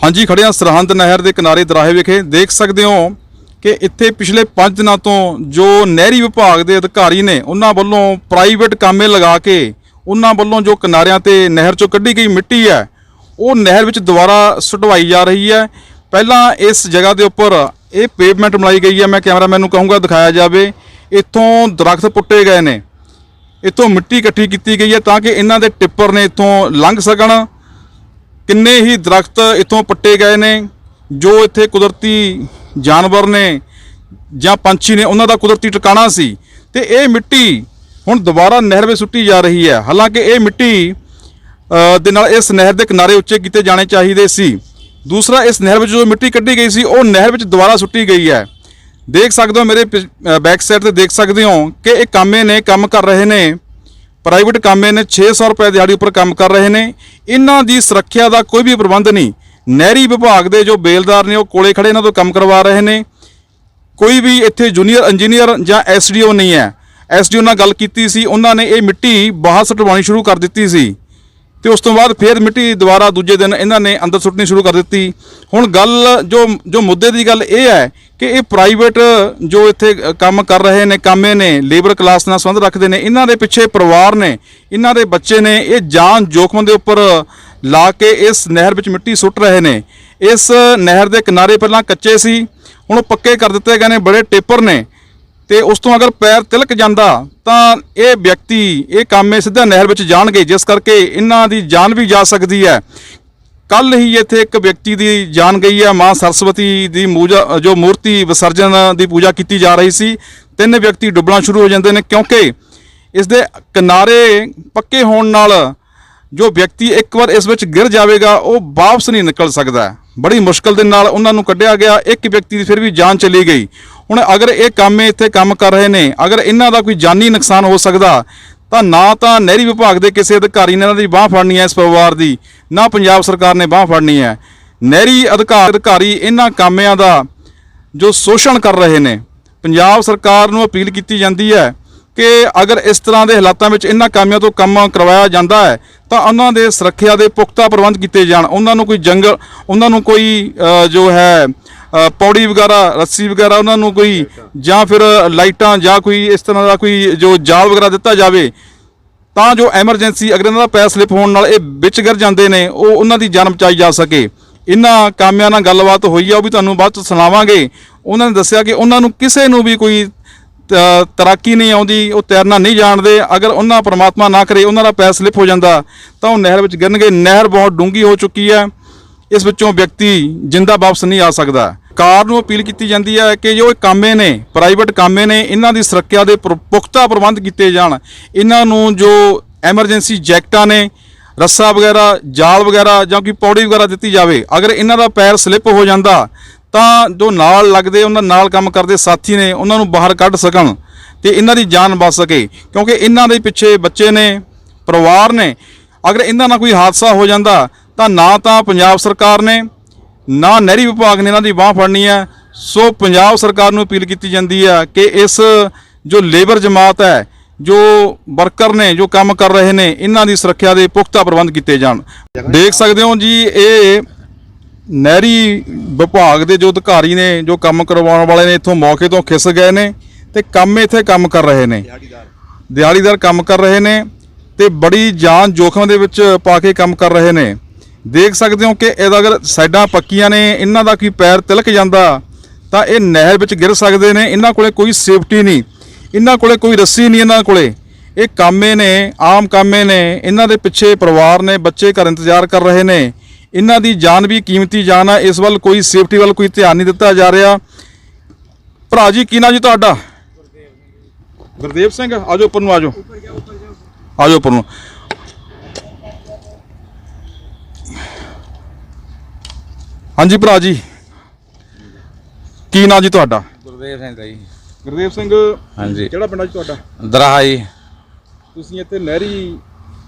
ਹਾਂਜੀ, ਖੜੇ ਹਾਂ ਸਰਹੰਦ ਨਹਿਰ ਦੇ ਕਿਨਾਰੇ ਦਰਾਹੇ ਵਿਖੇ। ਦੇਖ ਸਕਦੇ ਹੋ ਕਿ ਇੱਥੇ ਪਿਛਲੇ 5 ਦਿਨਾਂ ਤੋਂ ਜੋ ਨਹਿਰੀ ਵਿਭਾਗ ਦੇ ਅਧਿਕਾਰੀ ਨੇ ਉਹਨਾਂ ਵੱਲੋਂ ਪ੍ਰਾਈਵੇਟ ਕਾਮੇ ਲਗਾ ਕੇ, ਉਹਨਾਂ ਵੱਲੋਂ ਜੋ ਕਿਨਾਰਿਆਂ ਤੇ ਨਹਿਰ ਚੋਂ ਕੱਢੀ ਗਈ ਮਿੱਟੀ ਹੈ, ਉਹ ਨਹਿਰ ਵਿੱਚ ਦੁਬਾਰਾ ਸੁਟਵਾਈ ਜਾ ਰਹੀ ਹੈ। ਪਹਿਲਾਂ ਇਸ ਜਗ੍ਹਾ ਦੇ ਉੱਪਰ ਇਹ ਪੇਵਮੈਂਟ ਬਣਾਈ ਗਈ ਹੈ। ਮੈਂ ਕੈਮਰਾਮੈਨ ਨੂੰ ਕਹੂੰਗਾ, ਦਿਖਾਇਆ ਜਾਵੇ। ਇੱਥੋਂ ਦਰਖਤ ਪੁੱਟੇ ਗਏ ਨੇ। ਇੱਥੋਂ ਮਿੱਟੀ ਇਕੱਠੀ ਕੀਤੀ ਗਈ ਹੈ ਤਾਂ ਕਿ ਇਹਨਾਂ ਦੇ ਟਿੱਪਰ ਨੇ ਇੱਥੋਂ ਲੰਘ ਸਕਣ। ਕਿੰਨੇ ਹੀ ਦਰਖਤ ਇੱਥੋਂ ਪੱਟੇ ਗਏ ਨੇ, ਜੋ ਇੱਥੇ ਕੁਦਰਤੀ ਜਾਨਵਰ ਨੇ ਜਾਂ ਪੰਛੀ ਨੇ, ਉਹਨਾਂ ਦਾ ਕੁਦਰਤੀ ਟਿਕਾਣਾ ਸੀ। ਤੇ ਇਹ ਮਿੱਟੀ ਹੁਣ ਦੁਬਾਰਾ ਨਹਿਰ ਵਿੱਚ ਸੁੱਟੀ ਜਾ ਰਹੀ ਹੈ। ਹਾਲਾਂਕਿ ਇਹ ਮਿੱਟੀ ਦੇ ਨਾਲ ਇਸ ਨਹਿਰ ਦੇ ਕਿਨਾਰੇ ਉੱਚੇ ਕੀਤੇ ਜਾਣੇ ਚਾਹੀਦੇ ਸੀ। ਦੂਸਰਾ, ਇਸ ਨਹਿਰ ਵਿੱਚ ਜੋ ਮਿੱਟੀ ਕੱਢੀ ਗਈ ਸੀ, ਉਹ ਨਹਿਰ ਵਿੱਚ ਦੁਬਾਰਾ ਸੁੱਟੀ ਗਈ ਹੈ। ਦੇਖ ਸਕਦੇ ਹੋ ਮੇਰੇ ਬੈਕ ਸਾਈਡ ਤੇ ਦੇਖ ਸਕਦੇ ਹੋ ਕਿ ਇਹ ਕਾਮੇ ਨੇ, ਕੰਮ ਕਰ ਰਹੇ ਨੇ। ਪ੍ਰਾਈਵੇਟ ਕਾਮੇ ਨੇ 600 ਰੁਪਏ ਦਿਹਾੜੀ ਉੱਪਰ ਕੰਮ ਕਰ ਰਹੇ ਨੇ। ਇਹਨਾਂ ਦੀ ਸੁਰੱਖਿਆ ਦਾ ਕੋਈ ਵੀ ਪ੍ਰਬੰਧ ਨਹੀਂ। ਨਹਿਰੀ ਵਿਭਾਗ ਦੇ ਜੋ ਬੇਲਦਾਰ ਨੇ, ਉਹ ਕੋਲੇ ਖੜੇ ਇਹਨਾਂ ਤੋਂ ਕੰਮ ਕਰਵਾ ਰਹੇ ਨੇ। ਕੋਈ ਵੀ ਇੱਥੇ ਜੂਨੀਅਰ ਇੰਜੀਨੀਅਰ ਜਾਂ ਐਸਡੀਓ ਨਹੀਂ ਹੈ। ਐਸਡੀਓ ਨਾਲ ਗੱਲ ਕੀਤੀ ਸੀ, ਉਹਨਾਂ ਨੇ ਇਹ ਮਿੱਟੀ ਬਾਹਰ ਸੁਟਵਾਉਣੀ ਸ਼ੁਰੂ ਕਰ ਦਿੱਤੀ ਸੀ। ਤੇ ਉਸ ਤੋਂ ਬਾਅਦ ਫਿਰ ਮਿੱਟੀ ਦੁਬਾਰਾ ਦੂਜੇ ਦਿਨ ਇਹਨਾਂ ਨੇ ਅੰਦਰ ਸੁੱਟਣੀ ਸ਼ੁਰੂ ਕਰ ਦਿੱਤੀ। ਹੁਣ ਗੱਲ ਜੋ ਜੋ ਮੁੱਦੇ ਦੀ ਗੱਲ ਇਹ ਹੈ ਕਿ ਇਹ ਪ੍ਰਾਈਵੇਟ ਜੋ ਇੱਥੇ ਕੰਮ ਕਰ ਰਹੇ ਨੇ, ਕਾਮੇ ਨੇ, ਲੇਬਰ ਕਲਾਸ ਨਾਲ ਸੰਬੰਧ ਰੱਖਦੇ ਨੇ, ਇਹਨਾਂ ਦੇ ਪਿੱਛੇ ਪਰਿਵਾਰ ਨੇ, ਇਹਨਾਂ ਦੇ ਬੱਚੇ ਨੇ, ਇਹ ਜਾਨ ਜੋਖਮ ਦੇ ਉੱਪਰ ਲਾ ਕੇ ਇਸ ਨਹਿਰ ਵਿੱਚ ਮਿੱਟੀ ਸੁੱਟ ਰਹੇ ਨੇ। ਇਸ ਨਹਿਰ ਦੇ ਕਿਨਾਰੇ ਪਹਿਲਾਂ ਕੱਚੇ ਸੀ, ਹੁਣ ਉਹ ਪੱਕੇ ਕਰ ਦਿੱਤੇ ਗਏ ਨੇ, ਬੜੇ ਟੇਪਰ ਨੇ। ਤੇ ਉਸ ਤੋਂ ਅਗਰ ਪੈਰ ਤਿਲਕ ਜਾਂਦਾ, ਤਾਂ ਇਹ ਵਿਅਕਤੀ, ਇਹ ਕਾਮੇ ਸਿੱਧਾ ਨਹਿਰ ਵਿੱਚ ਜਾਣਗੇ, ਜਿਸ ਕਰਕੇ ਇਹਨਾਂ ਦੀ ਜਾਨ ਵੀ ਜਾ ਸਕਦੀ ਹੈ। ਕੱਲ ਹੀ ਇੱਥੇ ਇੱਕ ਵਿਅਕਤੀ ਦੀ ਜਾਨ ਗਈ ਹੈ, ਮਾਂ ਸਰਸਵਤੀ ਦੀ ਮੂਜਾ, ਜੋ ਮੂਰਤੀ ਵਿਸਰਜਨ ਦੀ ਪੂਜਾ ਕੀਤੀ ਜਾ ਰਹੀ ਸੀ। ਤਿੰਨ ਵਿਅਕਤੀ ਡੁੱਬਣਾ ਸ਼ੁਰੂ ਹੋ ਜਾਂਦੇ ਨੇ, ਕਿਉਂਕਿ ਇਸ ਦੇ ਕਿਨਾਰੇ ਪੱਕੇ ਹੋਣ ਨਾਲ ਜੋ ਵਿਅਕਤੀ ਇੱਕ ਵਾਰ ਇਸ ਵਿੱਚ ਗਿਰ ਜਾਵੇਗਾ, ਉਹ ਵਾਪਸ ਨਹੀਂ ਨਿਕਲ ਸਕਦਾ। ਬੜੀ ਮੁਸ਼ਕਲ ਦੇ ਨਾਲ ਉਹਨਾਂ ਨੂੰ ਕੱਢਿਆ ਗਿਆ, ਇੱਕ ਵਿਅਕਤੀ ਦੀ ਫਿਰ ਵੀ ਜਾਨ ਚਲੀ ਗਈ। ਹੁਣ ਅਗਰ ਇਹ ਕਾਮੇ ਇੱਥੇ ਕੰਮ ਕਰ ਰਹੇ ਨੇ, ਅਗਰ ਇਹਨਾਂ ਦਾ ਕੋਈ ਜਾਨੀ ਨੁਕਸਾਨ ਹੋ ਸਕਦਾ, ਤਾਂ ਨਾ ਤਾਂ ਨਹਿਰੀ ਵਿਭਾਗ ਦੇ ਕਿਸੇ ਅਧਿਕਾਰੀ ਨੇ ਇਹਨਾਂ ਦੀ ਬਾਹ ਫੜਨੀ ਹੈ ਇਸ ਪਰਿਵਾਰ ਦੀ, ਨਾ ਪੰਜਾਬ ਸਰਕਾਰ ਨੇ ਬਾਹ ਫੜਨੀ ਹੈ। ਨਹਿਰੀ ਅਧਿਕਾਰ ਅਧਿਕਾਰੀ ਇਹਨਾਂ ਕਾਮਿਆਂ ਦਾ ਜੋ ਸ਼ੋਸ਼ਣ ਕਰ ਰਹੇ ਨੇ। ਪੰਜਾਬ ਸਰਕਾਰ ਨੂੰ ਅਪੀਲ ਕੀਤੀ ਜਾਂਦੀ ਹੈ ਕਿ ਅਗਰ ਇਸ ਤਰ੍ਹਾਂ ਦੇ ਹਾਲਾਤਾਂ ਵਿੱਚ ਇਹਨਾਂ ਕਾਮਿਆਂ ਤੋਂ ਕੰਮ ਕਰਵਾਇਆ ਜਾਂਦਾ ਹੈ, ਤਾਂ ਉਹਨਾਂ ਦੇ ਸੁਰੱਖਿਆ ਦੇ ਪੁਖਤਾ ਪ੍ਰਬੰਧ ਕੀਤੇ ਜਾਣ। ਉਹਨਾਂ ਨੂੰ ਕੋਈ ਜੰਗਲ ਉਹਨਾਂ ਨੂੰ ਕੋਈ ਜੋ ਹੈ ਪੌੜੀ ਵਗੈਰਾ, ਰੱਸੀ ਵਗੈਰਾ, ਉਹਨਾਂ ਨੂੰ ਕੋਈ ਜਾਂ ਫਿਰ ਲਾਈਟਾਂ ਜਾਂ ਕੋਈ ਇਸ ਤਰ੍ਹਾਂ ਦਾ ਕੋਈ ਜੋ ਜਾਲ ਵਗੈਰਾ ਦਿੱਤਾ ਜਾਵੇ, ਤਾਂ ਜੋ ਐਮਰਜੈਂਸੀ ਅਗਰ ਇਹਨਾਂ ਦਾ ਪੈਰ ਸਲਿਪ ਹੋਣ ਨਾਲ ਇਹ ਵਿੱਚ ਗਿਰ ਜਾਂਦੇ ਨੇ, ਉਹ ਉਹਨਾਂ ਦੀ ਜਾਨ ਬਚਾਈ ਜਾ ਸਕੇ। ਇਹਨਾਂ ਕਾਮਿਆਂ ਨਾਲ ਗੱਲਬਾਤ ਹੋਈ ਆ, ਉਹ ਵੀ ਤੁਹਾਨੂੰ ਬਾਅਦ ਚ ਸੁਣਾਵਾਂਗੇ। ਉਹਨਾਂ ਨੇ ਦੱਸਿਆ ਕਿ ਉਹਨਾਂ ਨੂੰ ਕਿਸੇ ਨੂੰ ਵੀ ਕੋਈ ਤੈਰਾਕੀ ਨਹੀਂ ਆਉਂਦੀ, ਉਹ ਤੈਰਨਾ ਨਹੀਂ ਜਾਣਦੇ। ਅਗਰ ਉਹਨਾਂ ਪਰਮਾਤਮਾ ਨਾ ਕਰੇ, ਉਹਨਾਂ ਦਾ ਪੈਰ ਸਲਿਪ ਹੋ ਜਾਂਦਾ, ਤਾਂ ਉਹ ਨਹਿਰ ਵਿੱਚ ਗਿਰਨਗੇ। ਨਹਿਰ ਬਹੁਤ ਡੂੰਗੀ ਹੋ ਚੁੱਕੀ ਹੈ। ਇਸ ਵਿੱਚੋਂ ਵਿਅਕਤੀ ਜਿੰਦਾ ਵਾਪਸ ਨਹੀਂ ਆ ਸਕਦਾ। ਕਾਰ ਨੂੰ ਅਪੀਲ ਕੀਤੀ ਜਾਂਦੀ ਹੈ ਕਿ ਜੋ ਇਹ ਕਾਮੇ ਨੇ, ਪ੍ਰਾਈਵੇਟ ਕਾਮੇ ਨੇ, ਇਹਨਾਂ ਦੀ ਸੁਰੱਖਿਆ ਦੇ ਪੁਰ- ਪੁਖਤਾ ਪ੍ਰਬੰਧ ਕੀਤੇ ਜਾਣ। ਇਹਨਾਂ ਨੂੰ ਜੋ ਐਮਰਜੈਂਸੀ ਜੈਕਟਾਂ ਨੇ, ਰੱਸਾ ਵਗੈਰਾ, ਜਾਲ ਵਗੈਰਾ ਜਾਂ ਕੋਈ ਪੌੜੀ ਵਗੈਰਾ ਦਿੱਤੀ ਜਾਵੇ, ਅਗਰ ਇਹਨਾਂ ਦਾ ਪੈਰ ਸਲਿੱਪ ਹੋ ਜਾਂਦਾ ਤਾਂ ਜੋ ਨਾਲ ਲੱਗਦੇ, ਉਹਨਾਂ ਨਾਲ ਕੰਮ ਕਰਦੇ ਸਾਥੀ ਨੇ, ਉਹਨਾਂ ਨੂੰ ਬਾਹਰ ਕੱਢ ਸਕਣ ਤੇ ਇਹਨਾਂ ਦੀ ਜਾਨ ਬਚ ਸਕੇ। ਕਿਉਂਕਿ ਇਹਨਾਂ ਦੇ ਪਿੱਛੇ ਬੱਚੇ ਨੇ, ਪਰਿਵਾਰ ਨੇ, ਅਗਰ ਇਹਨਾਂ ਨਾਲ ਕੋਈ ਹਾਦਸਾ ਹੋ ਜਾਂਦਾ, ਤਾਂ ਨਾ ਤਾਂ ਪੰਜਾਬ ਸਰਕਾਰ ਨੇ, ਨਾ ਨਹਿਰੀ ਵਿਭਾਗ ਨੇ ਇਹਨਾਂ ਦੀ ਬਾਹ ਫੜਨੀ ਹੈ। ਸੋ ਪੰਜਾਬ ਸਰਕਾਰ ਨੂੰ ਅਪੀਲ ਕੀਤੀ ਜਾਂਦੀ ਹੈ ਕਿ ਇਸ ਜੋ ਲੇਬਰ ਜਮਾਤ ਹੈ, ਜੋ ਵਰਕਰ ਨੇ, ਜੋ ਕੰਮ ਕਰ ਰਹੇ ਨੇ, ਇਹਨਾਂ ਦੀ ਸੁਰੱਖਿਆ ਦੇ ਪੁਖਤਾ ਪ੍ਰਬੰਧ ਕੀਤੇ ਜਾਣ। ਦੇਖ ਸਕਦੇ ਹੋ ਜੀ, ਇਹ ਨਹਿਰੀ ਵਿਭਾਗ ਦੇ ਜੋ ਅਧਿਕਾਰੀ ਨੇ ਜੋ ਕੰਮ ਕਰਵਾਉਣ ਵਾਲੇ ਨੇ ਇੱਥੋਂ ਮੌਕੇ ਤੋਂ ਖਿਸ ਗਏ ਨੇ ਤੇ ਕੰਮ ਇੱਥੇ ਕੰਮ ਕਰ ਰਹੇ ਨੇ। ਦਿਹਾੜੀਦਾਰ। ਕੰਮ ਕਰ ਰਹੇ ਨੇ ਤੇ ਬੜੀ ਜਾਨ ਜੋਖਮ ਦੇ ਵਿੱਚ ਪਾ ਕੇ ਕੰਮ ਕਰ ਰਹੇ ਨੇ। ਦੇਖ ਸਕਦੇ ਹੋ ਕਿ ਇਹਦਾ ਅਗਰ ਸਾਈਡਾਂ ਪੱਕੀਆਂ ਨੇ ਇਹਨਾਂ ਦਾ ਕੋਈ ਪੈਰ ਤਿਲਕ ਜਾਂਦਾ ਤਾਂ ਇਹ ਨਹਿਰ ਵਿੱਚ ਗਿਰ ਸਕਦੇ ਨੇ ਇਹਨਾਂ ਕੋਲੇ ਕੋਈ ਸੇਫਟੀ ਨਹੀਂ। ਇਹਨਾਂ ਕੋਲੇ ਕੋਈ ਰੱਸੀ ਨਹੀਂ ਇਹਨਾਂ ਕੋਲੇ। ਇਹ ਕਾਮੇ ਨੇ ਆਮ ਕਾਮੇ ਨੇ ਇਹਨਾਂ ਦੇ ਪਿੱਛੇ ਪਰਿਵਾਰ ਨੇ ਬੱਚੇ ਘਰ ਇੰਤਜ਼ਾਰ ਕਰ ਰਹੇ ਨੇ। ਇਹਨਾਂ ਦੀ ਜਾਨ ਵੀ ਕੀਮਤੀ ਜਾਨ ਹੈ ਇਸ ਵੱਲ ਕੋਈ ਸੇਫਟੀ ਵੱਲ ਕੋਈ ਧਿਆਨ ਨਹੀਂ ਦਿੱਤਾ ਜਾ ਰਿਹਾ। ਭਰਾ ਜੀ ਕੀ ਨਾਂ ਜੀ ਤੁਹਾਡਾ? ਗੁਰਦੇਵ ਸਿੰਘ ਆਜੋ ਉੱਪਰ ਨੂੰ ਆਜੋ ਆਜੋ ਉੱਪਰ ਨੂੰ। ਹਾਂਜੀ ਭਰਾ ਜੀ ਕੀ ਨਾਂ ਜੀ ਤੁਹਾਡਾ? ਗੁਰਦੇਵ ਸਿੰਘ ਜੀ। ਗੁਰਦੇਵ ਸਿੰਘ ਹਾਂਜੀ। ਕਿਹੜਾ ਪਿੰਡ ਆ ਜੀ ਤੁਹਾਡਾ? ਦਰਾਹਾ ਜੀ। ਤੁਸੀਂ ਇੱਥੇ ਨਹਿਰੀ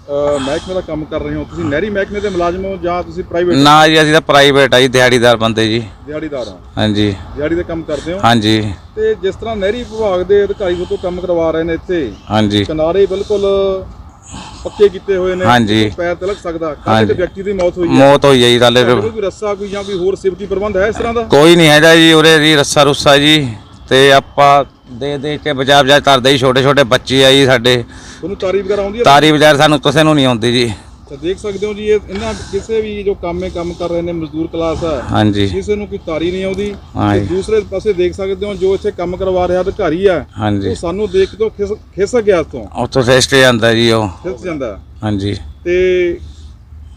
ਮਹਿਕਮੇ ਦਾ ਕੰਮ ਕਰ ਰਹੇ ਹੋ? ਤੁਸੀਂ ਨਹਿਰੀ ਮਹਿਕਮੇ ਦੇ ਮੁਲਾਜ਼ਮ ਹੋ ਜਾਂ ਤੁਸੀਂ ਪ੍ਰਾਈਵੇਟ ਨਾ ਜੀ ਅਸੀਂ ਤਾਂ ਪ੍ਰਾਈਵੇਟ ਆ ਜੀ ਦਿਹਾੜੀਦਾਰ ਬੰਦੇ ਜੀ। ਦਿਹਾੜੀਦਾਰ ਹੋ ਹਾਂਜੀ। ਦਿਹਾੜੀ ਦਾ ਕੰਮ ਕਰਦੇ ਹੋ? ਹਾਂਜੀ। ਤੇ ਜਿਸ ਤਰ੍ਹਾਂ ਨਹਿਰੀ ਵਿਭਾਗ ਦੇ ਅਧਿਕਾਰੀ ਤੋਂ ਕੰਮ ਕਰਵਾ ਰਹੇ ਨੇ ਇੱਥੇ ਹਾਂਜੀ। ਕਿਨਾਰੇ ਬਿਲਕੁਲ ਪੱਕੇ ਕੀਤੇ ਹੋਏ ਨੇ ਹਾਂਜੀ। ਪੈਰ ਤਿਲਕ ਸਕਦਾ। ਇੱਕ ਵਿਅਕਤੀ ਦੀ ਮੌਤ ਹੋਈ ਹੈ? ਮੌਤ ਹੋਈ ਹੈ ਜੀ ਕੋਲ ਕੋਈ ਰੱਸਾ ਕੋਈ ਜਾਂ ਕੋਈ ਹੋਰ ਸੇਫਟੀ ਪ੍ਰਬੰਧ ਹੈ ਇਸ ਤਰ੍ਹਾਂ ਦਾ? ਕੋਈ ਨਹੀਂ ਹੈਗਾ ਜੀ ਉਰੇ ਦੀ ਰੱਸਾ ਰੁੱਸਾ ਜੀ। ਤੇ ਆਪਾਂ ਦੇ ਦੇ ਕੇ ਬਜਾ ਬਜਾ ਕਰਦੇ ਜੀ ਛੋਟੇ ਛੋਟੇ ਬੱਚੇ ਆ ਜੀ ਸਾਡੇ। ਤੁਹਾਨੂੰ ਤਾਰੀ ਵਗੈਰਾ ਆਉਂਦੀ ਹੈ ਤਾਰੀ ਬਾਜ਼ਾਰ ਸਾਨੂੰ ਕਿਸੇ ਨੂੰ ਨਹੀਂ ਆਉਂਦੀ ਜੀ। ਤਾਂ ਦੇਖ ਸਕਦੇ ਹੋ ਜੀ ਇਹ ਇਹਨਾਂ ਕਿਸੇ ਵੀ ਜੋ ਕੰਮੇ ਕੰਮ ਕਰ ਰਹੇ ਨੇ ਮਜ਼ਦੂਰ ਕਲਾਸ ਹੈ ਹਾਂਜੀ। ਕਿਸੇ ਨੂੰ ਕੋਈ ਤਾਰੀ ਨਹੀਂ ਆਉਂਦੀ। ਹਾਂ ਤੇ ਜੀ। ਦੂਸਰੇ ਪਾਸੇ ਦੇਖ ਸਕਦੇ ਹੋ ਜੋ ਇੱਥੇ ਕੰਮ ਕਰਵਾ ਰਿਹਾ ਅਧਿਕਾਰੀ ਹੈ ਹਾਂਜੀ। ਉਹ ਸਾਨੂੰ ਦੇਖ ਕੇ ਤੋਂ ਖਿਸ ਖਿਸਕ ਗਿਆ ਇਸ ਤੋਂ ਉੱਥੋਂ ਸੇਸਟ ਜਾਂਦਾ ਜੀ ਉਹ। ਖਿਸ ਜਾਂਦਾ। ਹਾਂਜੀ। ਤੇ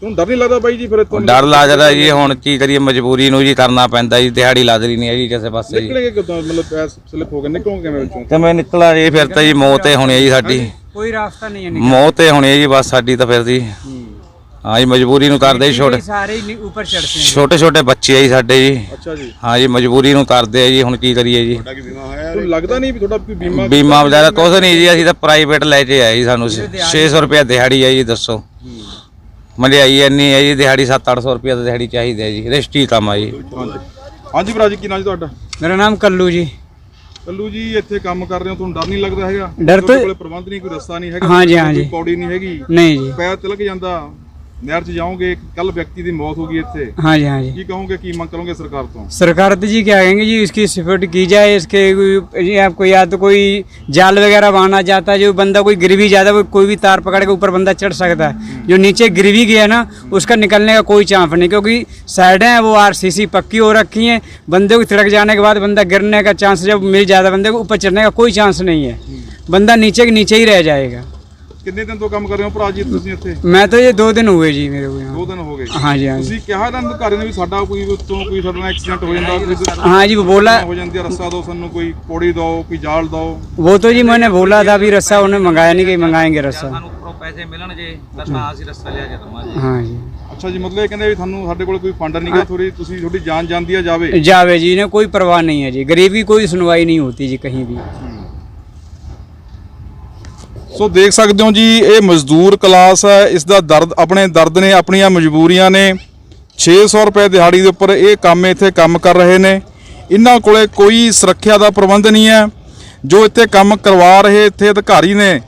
ਤੁਹਾਨੂੰ ਡਰ ਨਹੀਂ ਲੱਗਦਾ ਬਾਈ ਜੀ ਫਿਰ ਇੱਥੋਂ? ਡਰ ਲੱਗਦਾ ਜੀ ਹੁਣ ਕੀ ਕਰੀਏ ਮਜਬੂਰੀ ਨੂੰ ਜੀ ਕਰਨਾ ਪੈਂਦਾ ਜੀ ਦਿਹਾੜੀ ਲੱਗਦੀ ਨਹੀਂ ਹੈ ਜੀ ਕਿਸੇ ਪਾਸੇ ਜੀ। ਨਿਕਲੇਗੇ ਕਿਦਾਂ? ਮਤਲਬ ਪੈਰ ਸਲਿਪ ਹੋ ਗਏ ਨਿਕਲੋਗੇ ਕਿਵੇਂ ਵਿੱਚੋਂ? ਤੇ ਮੈਂ ਨਿਕਲਾ ਜੀ ਫਿਰ ਤਾਂ ਜੀ ਮੌਤ ਹੀ ਹੋਣੀ ਹੈ ਜੀ ਸਾਡੀ। ਕੋਈ ਰਾਸਤਾ ਨਹੀਂ ਹੈ ਨਿਕਲ ਮੌਤ ਤੇ ਹੋਣੀ ਹੈ ਜੀ ਬਸ ਸਾਡੀ ਤਾਂ ਫਿਰ ਜੀ ਹਾਂ। ਜੀ ਮਜਬੂਰੀ ਨੂੰ ਕਰਦੇ ਜੀ ਸਾਰੇ ਹੀ ਉੱਪਰ ਚੜਦੇ ਨੇ। ਛੋਟੇ ਛੋਟੇ ਬੱਚੇ ਆ ਜੀ ਸਾਡੇ ਜੀ। ਹਾਂ ਜੀ ਮਜਬੂਰੀ ਨੂੰ ਕਰਦੇ ਆ ਜੀ ਹੁਣ ਕੀ ਕਰੀਏ ਜੀ। ਬੀਮਾ ਲੱਗਦਾ ਨਹੀਂ ਵੀ ਤੁਹਾਡਾ ਕੋਈ ਬੀਮਾ ਬੀਮਾ ਵਗੈਰਾ ਕੁਛ ਨਹੀਂ ਜੀ ਅਸੀਂ ਤਾਂ ਪ੍ਰਾਈਵੇਟ ਲੈ ਕੇ ਆਏ ਜੀ ਸਾਨੂੰ। 600 ਰੁਪਏ ਦਿਹਾੜੀ ਆ ਜੀ ਦੱਸੋ। ਮਲਿਆਈ ਇੰਨੀ ਹੈ ਜੀ ਦਿਹਾੜੀ 7-800 ਰੁਪਏ ਤਾਂ ਦਿਹਾੜੀ ਚਾਹੀਦੀ ਹੈ ਜੀ ਰਿਸ਼ਤੀ ਕੰਮ ਆ ਜੀ। ਹਾਂਜੀ। ਭਰਾ ਜੀ ਕੀ ਨਾਮ ਤੁਹਾਡਾ? ਮੇਰਾ ਨਾਮ ਕੱਲੂ ਜੀ। ਕੱਲੂ ਜੀ ਇੱਥੇ ਕੰਮ ਕਰ ਰਹੇ ਹੋ ਤੁਹਾਨੂੰ ਡਰ ਨਹੀਂ ਲੱਗਦਾ ਹੈਗਾ? ਡਰ ਤੋਂ- ਪ੍ਰਬੰਧ ਨਹੀਂ ਕੋਈ ਰਸਤਾ ਨਹੀਂ ਹੈਗਾ ਹਾਂਜੀ, ਹਾਂਜੀ। ਪੌੜੀ ਨਹੀਂ ਹੈਗੀ? ਨਹੀਂ ਜੀ। ਪੈਰ ਤਿਲਕ ਜਾਂਦਾ। ਨਹਿਰ 'ਚ ਜਾਓਗੇ ਕੱਲ ਵਿਅਕਤੀ ਦੀ ਮੌਤ ਹੋ ਗਈ ਇੱਥੇ हाँ जी हाँ जी ਕੀ ਕਹੋਗੇ ਕੀ ਮੰਗ ਕਰੋਗੇ ਸਰਕਾਰ ਤੋਂ सरकार तो जी क्या कहेंगे जी इसकी सपोर्ट की जाए इसके कोई- जी आपको या तो कोई जाल वगैरह बांधा जाता है जो बंदा कोई गिरवी जाता है वो कोई भी तार पकड़ के ऊपर बंदा चढ़ सकता है जो नीचे गिरवी गया ना उसका निकलने का कोई चांस नहीं क्योंकि साइडें हैं वो आरसीसी पक्की हो रखी हैं बंदे को तिड़क जाने के बाद बंदा गिरने का चांस जब मिल जाता है बंदे को ऊपर चढ़ने का कोई चांस नहीं है बंदा नीचे के नीचे ही रह जाएगा ਕਿੰਨੇ ਦਿਨ ਤੋਂ ਕੰਮ ਕਰ ਰਹੇ ਹੋ ਭਰਾ ਜੀ ਤੁਸੀਂ ਇੱਥੇ मैं तो ये दो दिन हुए जी मेरे को यहाँ ਦੋ ਦਿਨ ਹੋ ਗਏ हाँ जी हाँ जी ਤੁਸੀਂ ਕਿਹਾ ਨਾ ਅਧਿਕਾਰੀ ਨੇ ਵੀ ਸਾਡਾ ਕੋਈ ਉੱਤੋਂ ਕੋਈ ਸਾਡੇ ਨਾਲ ਐਕਸੀਡੈਂਟ ਹੋ ਜਾਂਦਾ ਕੋਈ हाँ जी वो बोला ਹੋ ਜਾਂਦੀ ਹੈ ਰਸਤਾ ਦਿਓ ਸਾਨੂੰ ਕੋਈ ਪੌੜੀ ਦਿਓ ਕੋਈ ਜਾਲ ਦਿਓ वो तो जी मैंने बोला था अभी रस्सा उन्हें मंगाया नहीं कि मंगाएंगे रस्सा ਸਾਨੂੰ ਉੱਪਰੋਂ ਪੈਸੇ ਮਿਲਣਗੇ ਤਾਂ ਤਾਂ ਅਸੀਂ ਰਸਤਾ ਲਿਆ ਕੇ ਦਵਾਂਗੇ हाँ जी ਅੱਛਾ ਜੀ ਮਤਲਬ ਇਹ ਕਹਿੰਦੇ ਵੀ ਤੁਹਾਨੂੰ ਸਾਡੇ ਕੋਲ ਕੋਈ ਫੰਡ ਨਹੀਂਗਾ ਥੋੜੀ ਤੁਸੀਂ ਤੁਹਾਡੀ ਜਾਨ ਜਾਂਦੀ ਆ ਜਾਵੇ जावे जी ने कोई परवाह नहीं है जी गरीबी कोई सुनवाई नहीं होती जी कहीं भी ਸੋ ਦੇਖ ਸਕਦੇ ਹੋ ਜੀ, ਇਹ ਮਜ਼ਦੂਰ ਕਲਾਸ ਹੈ ਇਸ ਦਾ ਦਰਦ, ਆਪਣੇ ਦਰਦ ਨੇ, ਆਪਣੀਆਂ ਮਜਬੂਰੀਆਂ ਨੇ। 600 ਰੁਪਏ ਦਿਹਾੜੀ ਦੇ ਉੱਪਰ ਇਹ ਕੰਮ ਇੱਥੇ ਕੰਮ ਕਰ ਰਹੇ ਨੇ। ਇਹਨਾਂ ਕੋਲੇ ਕੋਈ ਸੁਰੱਖਿਆ ਦਾ ਪ੍ਰਬੰਧ ਨਹੀਂ ਹੈ। ਜੋ ਇੱਥੇ ਕੰਮ ਕਰਵਾ ਰਹੇ ਇੱਥੇ ਅਧਿਕਾਰੀ ਨੇ,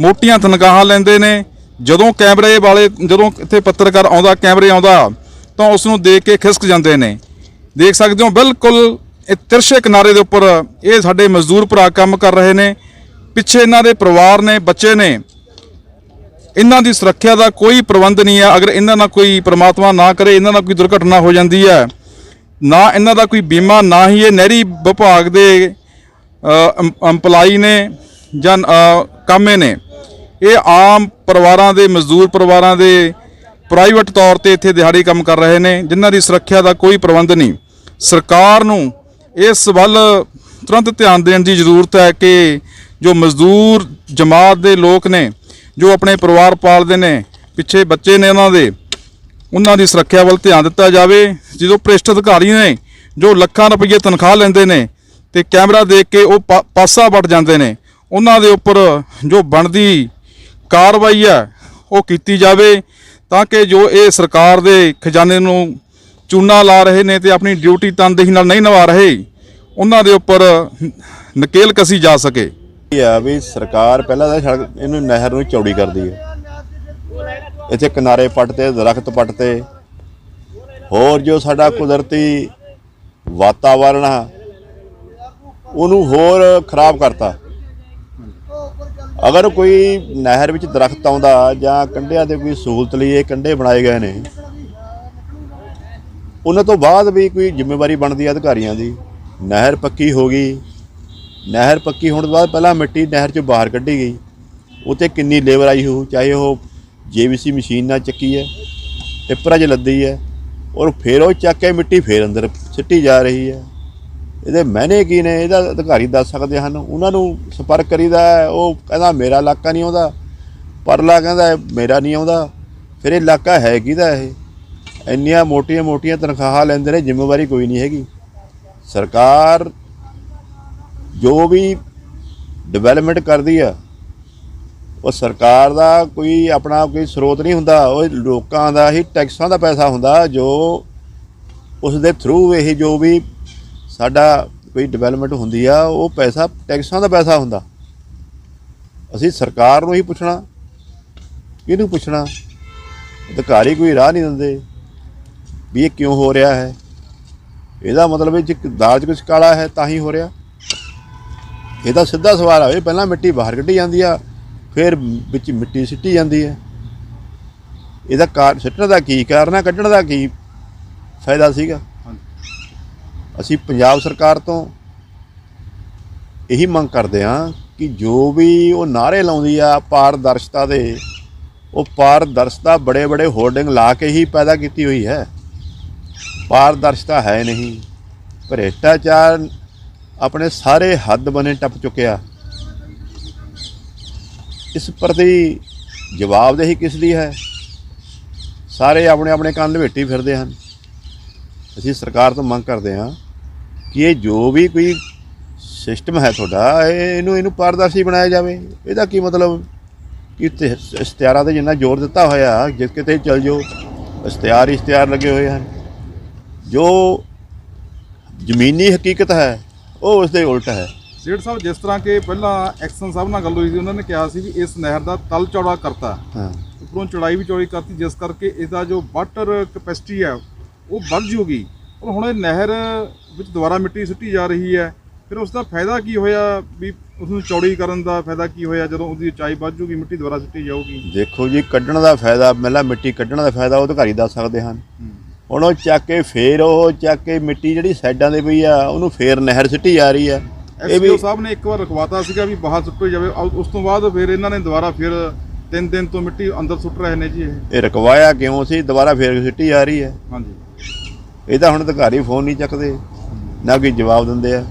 ਮੋਟੀਆਂ ਤਨਖਾਹਾਂ ਲੈਂਦੇ ਨੇ। ਜਦੋਂ ਕੈਮਰੇ ਵਾਲੇ, ਜਦੋਂ ਇੱਥੇ ਪੱਤਰਕਾਰ ਆਉਂਦਾ, ਕੈਮਰੇ ਆਉਂਦਾ, ਤਾਂ ਉਸ ਨੂੰ ਦੇਖ ਕੇ ਖਿਸਕ ਜਾਂਦੇ ਨੇ। ਦੇਖ ਸਕਦੇ ਹੋ, ਬਿਲਕੁਲ ਇਹ ਤਿਰਛੇ ਕਿਨਾਰੇ ਦੇ ਉੱਪਰ ਇਹ ਸਾਡੇ ਮਜ਼ਦੂਰ ਭਰਾ ਕੰਮ ਕਰ ਰਹੇ ਨੇ। ਪਿੱਛੇ ਇਹਨਾਂ ਦੇ ਪਰਿਵਾਰ ਨੇ, ਬੱਚੇ ਨੇ, ਇਹਨਾਂ ਦੀ ਸੁਰੱਖਿਆ ਦਾ ਕੋਈ ਪ੍ਰਬੰਧ ਨਹੀਂ ਹੈ। ਅਗਰ ਇਹਨਾਂ ਨਾਲ ਕੋਈ ਪ੍ਰਮਾਤਮਾ ਨਾ ਕਰੇ, ਇਹਨਾਂ ਨਾਲ ਕੋਈ ਦੁਰਘਟਨਾ ਹੋ ਜਾਂਦੀ ਹੈ, ਨਾ ਇਹਨਾਂ ਦਾ ਕੋਈ ਬੀਮਾ, ਨਾ ਹੀ ਇਹ ਨਹਿਰੀ ਵਿਭਾਗ ਦੇ EMPLOYE ਨੇ ਜਾਂ ਕਾਮੇ ਨੇ। ਇਹ ਆਮ ਪਰਿਵਾਰਾਂ ਦੇ, ਮਜ਼ਦੂਰ ਪਰਿਵਾਰਾਂ ਦੇ ਪ੍ਰਾਈਵੇਟ ਤੌਰ ਤੇ ਇੱਥੇ ਦਿਹਾੜੀ ਕੰਮ ਕਰ ਰਹੇ ਨੇ, ਜਿਨ੍ਹਾਂ ਦੀ ਸੁਰੱਖਿਆ ਦਾ ਕੋਈ ਪ੍ਰਬੰਧ ਨਹੀਂ। ਸਰਕਾਰ ਨੂੰ ਇਸ ਵੱਲ ਤੁਰੰਤ ਧਿਆਨ ਦੇਣ ਦੀ ਜ਼ਰੂਰਤ ਹੈ ਕਿ ਜੋ ਮਜ਼ਦੂਰ ਜਮਾਤ ਦੇ ਲੋਕ ਨੇ, ਜੋ ਆਪਣੇ ਪਰਿਵਾਰ ਪਾਲਦੇ ਨੇ, ਪਿੱਛੇ ਬੱਚੇ ਨੇ ਉਹਨਾਂ ਦੇ, ਉਹਨਾਂ ਦੀ ਸੁਰੱਖਿਆ ਵੱਲ ਧਿਆਨ ਦਿੱਤਾ ਜਾਵੇ। ਜਦੋਂ ਭ੍ਰਿਸ਼ਟ ਅਧਿਕਾਰੀ ਨੇ ਜੋ ਲੱਖਾਂ ਰੁਪਏ ਤਨਖਾਹ ਲੈਂਦੇ ਨੇ ਤੇ ਕੈਮਰਾ ਦੇਖ ਕੇ ਉਹ ਪਾ- ਪਾਸਾ ਵੱਟ ਜਾਂਦੇ ਨੇ, ਉਹਨਾਂ ਦੇ ਉੱਪਰ ਜੋ ਬਣਦੀ ਕਾਰਵਾਈ ਹੈ, ਉਹ ਕੀਤੀ ਜਾਵੇ ਤਾਂ ਕਿ ਜੋ ਇਹ ਸਰਕਾਰ ਦੇ ਖਜ਼ਾਨੇ ਨੂੰ ਚੂਨਾ ਲਾ ਰਹੇ ਨੇ ਤੇ ਆਪਣੀ ਡਿਊਟੀ ਤਨਦੇਹੀ ਨਾਲ ਨਹੀਂ ਨਿਭਾ ਰਹੇ, ਉਹਨਾਂ ਦੇ ਉੱਪਰ ਨਕੇਲ ਕਸੀ ਜਾ ਸਕੇ। ਇਹ ਆ ਵੀ ਸਰਕਾਰ ਪਹਿਲਾਂ ਤਾਂ ਸੜਕ ਇਹਨੂੰ ਨਹਿਰ ਨੂੰ ਚੌੜੀ ਕਰਦੀ ਹੈ। ਇੱਥੇ ਕਿਨਾਰੇ ਪੱਟਤੇ ਦਰਖਤ ਪੱਟਤੇ ਹੋਰ ਜੋ ਸਾਡਾ ਕੁਦਰਤੀ ਵਾਤਾਵਰਣ ਆ, ਉਹਨੂੰ ਹੋਰ ਖਰਾਬ ਕਰਤਾ। ਅਗਰ ਕੋਈ ਨਹਿਰ ਵਿੱਚ ਦਰਖਤ ਆਉਂਦਾ ਜਾਂ ਕੰਢਿਆਂ ਦੇ ਕੋਈ ਸਹੂਲਤ ਲਈ ਇਹ ਕੰਢੇ ਬਣਾਏ ਗਏ ਨੇ, ਉਹਨਾਂ ਤੋਂ ਬਾਅਦ ਵੀ ਕੋਈ ਜ਼ਿੰਮੇਵਾਰੀ ਬਣਦੀ ਹੈ ਅਧਿਕਾਰੀਆਂ ਦੀ। ਨਹਿਰ ਪੱਕੀ ਹੋ ਗਈ। ਨਹਿਰ ਪੱਕੀ ਹੋਣ ਤੋਂ ਬਾਅਦ ਪਹਿਲਾਂ ਮਿੱਟੀ ਨਹਿਰ ਚੋਂ ਬਾਹਰ ਕੱਢੀ ਗਈ। ਉਤੇ ਕਿੰਨੀ ਲੇਬਰ ਆਈ ਹੋ ਚਾਹੇ ਉਹ ਜੀਵੀਸੀ ਮਸ਼ੀਨ ਨਾਲ ਚੱਕੀ ਹੈ, ਟਿੱਪਰਾਂ 'ਚ ਲੱਦੀ ਹੈ, ਔਰ ਫਿਰ ਉਹ ਚੱਕ ਕੇ ਮਿੱਟੀ ਫੇਰ ਅੰਦਰ ਸਿੱਟੀ ਜਾ ਰਹੀ ਹੈ। ਇਹਦੇ ਮਹਿਨੇ ਕੀ ਨੇ, ਇਹਦਾ ਅਧਿਕਾਰੀ ਦੱਸ ਸਕਦੇ ਹਨ। ਉਹਨਾਂ ਨੂੰ ਸੰਪਰਕ ਕਰੀਦਾ ਉਹ ਕਹਿੰਦਾ ਮੇਰਾ ਇਲਾਕਾ ਨਹੀਂ ਆਉਂਦਾ, ਪਰਲਾ ਕਹਿੰਦਾ ਮੇਰਾ ਨਹੀਂ ਆਉਂਦਾ। ਫਿਰ ਇਹ ਇਲਾਕਾ ਹੈ ਕਿਹਦਾ ਇਹ? ਇੰਨੀਆਂ ਮੋਟੀਆਂ ਮੋਟੀਆਂ ਤਨਖਾਹਾਂ ਲੈਂਦੇ ਨੇ, ਜ਼ਿੰਮੇਵਾਰੀ ਕੋਈ ਨਹੀਂ ਹੈਗੀ। ਸਰਕਾਰ ਜੋ ਵੀ ਡਿਵੈਲਪਮੈਂਟ ਕਰਦੀ ਆ, ਉਹ ਸਰਕਾਰ ਦਾ ਕੋਈ ਆਪਣਾ ਕੋਈ ਸਰੋਤ ਨਹੀਂ ਹੁੰਦਾ, ਉਹ ਲੋਕਾਂ ਦਾ ਹੀ ਟੈਕਸਾਂ ਦਾ ਪੈਸਾ ਹੁੰਦਾ ਜੋ ਉਸ ਦੇ ਥਰੂ ਇਹ ਜੋ ਵੀ ਸਾਡਾ ਕੋਈ ਡਿਵੈਲਪਮੈਂਟ ਹੁੰਦੀ ਆ, ਉਹ ਪੈਸਾ ਟੈਕਸਾਂ ਦਾ ਪੈਸਾ ਹੁੰਦਾ। ਅਸੀਂ ਸਰਕਾਰ ਨੂੰ ਹੀ ਪੁੱਛਣਾ, ਕਿਹਨੂੰ ਪੁੱਛਣਾ? ਅਧਿਕਾਰੀ ਕੋਈ ਰਾਹ ਨਹੀਂ ਦਿੰਦੇ ਵੀ ਇਹ ਕਿਉਂ ਹੋ ਰਿਹਾ ਹੈ। ਇਹਦਾ ਮਤਲਬ ਇਹ 'ਚ ਦਾਲ 'ਚ ਕੁਝ ਕਾਲਾ ਹੈ ਤਾਂ ਹੀ ਹੋ ਰਿਹਾ। ਇਹਦਾ ਸਿੱਧਾ ਸਵਾਲ ਆਵੇ ਪਹਿਲਾਂ ਮਿੱਟੀ ਬਾਹਰ ਕੱਢੀ ਜਾਂਦੀ ਆ ਫਿਰ ਵਿੱਚ ਮਿੱਟੀ ਸਿੱਟੀ ਜਾਂਦੀ ਹੈ ਇਹਦਾ ਕਾਰ ਸਿੱਟਣ ਦਾ ਕੀ ਕਾਰਨ ਹੈ ਕੱਢਣ ਦਾ ਕੀ ਫਾਇਦਾ ਸੀਗਾ? ਅਸੀਂ ਪੰਜਾਬ ਸਰਕਾਰ ਤੋਂ ਇਹੀ ਮੰਗ ਕਰਦੇ ਹਾਂ ਕਿ ਜੋ ਵੀ ਉਹ ਨਾਰੇ ਲਾਉਂਦੀ ਆ ਪਾਰਦਰਸ਼ਤਾ ਦੇ ਉਹ ਪਾਰਦਰਸ਼ਤਾ ਬੜੇ ਬੜੇ ਹੋਰਡਿੰਗ ਲਾ ਕੇ ਹੀ ਪੈਦਾ ਕੀਤੀ ਹੋਈ ਹੈ। ਪਾਰਦਰਸ਼ਤਾ ਹੈ ਨਹੀਂ ਭ੍ਰਿਸ਼ਟਾਚਾਰ ਆਪਣੇ ਸਾਰੇ ਹੱਦ ਬਨੇ ਟੱਪ ਚੁੱਕਿਆ ਇਸ ਪ੍ਰਤੀ ਜਵਾਬਦੇਹੀ ਕਿਸ ਦੀ ਹੈ? ਸਾਰੇ ਆਪਣੇ ਆਪਣੇ ਕੰਨ ਲਵੇਟੀ ਫਿਰਦੇ ਹਨ। ਅਸੀਂ ਸਰਕਾਰ ਤੋਂ ਮੰਗ ਕਰਦੇ ਹਾਂ ਕਿ ਇਹ ਜੋ ਵੀ ਕੋਈ ਸਿਸਟਮ ਹੈ ਤੁਹਾਡਾ ਇਹ ਇਹਨੂੰ ਇਹਨੂੰ ਪਾਰਦਰਸ਼ੀ ਬਣਾਇਆ ਜਾਵੇ। ਇਹਦਾ ਕੀ ਮਤਲਬ? ਕਿ ਇਸ਼ਤਿਹਾਰਾਂ ਤੇ ਜਿੰਨਾ ਜ਼ੋਰ ਦਿੱਤਾ ਹੋਇਆ, ਜਿਸ ਕਿਤੇ ਚਲ ਜਾਓ, ਇਸ਼ਤਿਹਾਰ ਇਸ਼ਤਿਹਾਰ ਲੱਗੇ ਹੋਏ ਹਨ। ਜੋ ਜ਼ਮੀਨੀ ਹਕੀਕਤ ਹੈ ਉਹ ਉਸ ਦੇ ਉਲਟ ਹੈ। ਸੇਠ ਸਾਹਿਬ ਜਿਸ ਤਰ੍ਹਾਂ ਕਿ ਪਹਿਲਾਂ ਐਕਸ਼ਨ ਸਾਹਿਬ ਨਾਲ ਗੱਲ ਹੋਈ ਸੀ ਉਹਨਾਂ ਨੇ ਕਿਹਾ ਸੀ ਵੀ ਇਸ ਨਹਿਰ ਦਾ ਤਲ ਚੌੜਾ ਕਰਤਾ। ਹਾਂ। ਉੱਪਰੋਂ ਚੌੜਾਈ ਵੀ ਚੌੜੀ ਕਰਤੀ ਜਿਸ ਕਰਕੇ ਇਹਦਾ ਜੋ ਵਾਟਰ ਕਪੈਸਿਟੀ ਹੈ ਉਹ ਵੱਧ ਜੂਗੀ। ਪਰ ਹੁਣ ਇਹ ਨਹਿਰ ਵਿੱਚ ਦੁਬਾਰਾ ਮਿੱਟੀ ਸਿੱਟੀ ਜਾ ਰਹੀ ਹੈ। ਫਿਰ ਉਸ ਦਾ ਫਾਇਦਾ ਕੀ ਹੋਇਆ ਵੀ ਉਸ ਨੂੰ ਚੌੜੀ ਕਰਨ ਦਾ ਫਾਇਦਾ ਕੀ ਹੋਇਆ ਜਦੋਂ ਉਹਦੀ ਉਚਾਈ ਵੱਧ ਜੂਗੀ ਮਿੱਟੀ ਦੁਬਾਰਾ ਸਿੱਟੀ ਜਾਊਗੀ? ਦੇਖੋ ਜੀ ਕੱਢਣ ਦਾ ਫਾਇਦਾ ਪਹਿਲਾਂ ਮਿੱਟੀ ਕੱਢਣ ਦਾ ਫਾਇਦਾ ਉਹ ਅਧਿਕਾਰੀ ਦੱਸ ਸਕਦੇ ਹਨ। ਹੁਣ ਉਹ ਚੱਕ ਕੇ ਫੇਰ ਉਹ ਚੱਕ ਕੇ ਮਿੱਟੀ ਜਿਹੜੀ ਸਾਈਡਾਂ ਦੇ ਪਈ ਆ ਉਹਨੂੰ ਫੇਰ ਨਹਿਰ ਸਿੱਟੀ ਜਾ ਰਹੀ ਆ। ਇਹ ਵੀ ਸਾਹਿਬ ਨੇ ਇੱਕ ਵਾਰ ਰਖਵਾਤਾ ਸੀਗਾ ਵੀ ਬਾਹਰ ਸੁੱਟੋ ਜਾਵੇ। ਉਸ ਤੋਂ ਬਾਅਦ ਫਿਰ ਇਹਨਾਂ ਨੇ ਦੁਬਾਰਾ ਫਿਰ ਤਿੰਨ ਦਿਨ ਤੋਂ ਮਿੱਟੀ ਅੰਦਰ ਸੁੱਟ ਰਹੇ ਨੇ ਜੀ ਇਹ। ਇਹ ਰਕਵਾਇਆ ਕਿਉਂ ਸੀ? ਦੁਬਾਰਾ ਫੇਰ ਸਿੱਟੀ ਜਾ ਰਹੀ ਹੈ ਹਾਂਜੀ। ਇਹ ਤਾਂ ਹੁਣ ਅਧਿਕਾਰੀ ਫੋਨ ਨਹੀਂ ਚੱਕਦੇ ਨਾ ਕੋਈ ਜਵਾਬ ਦਿੰਦੇ ਆ।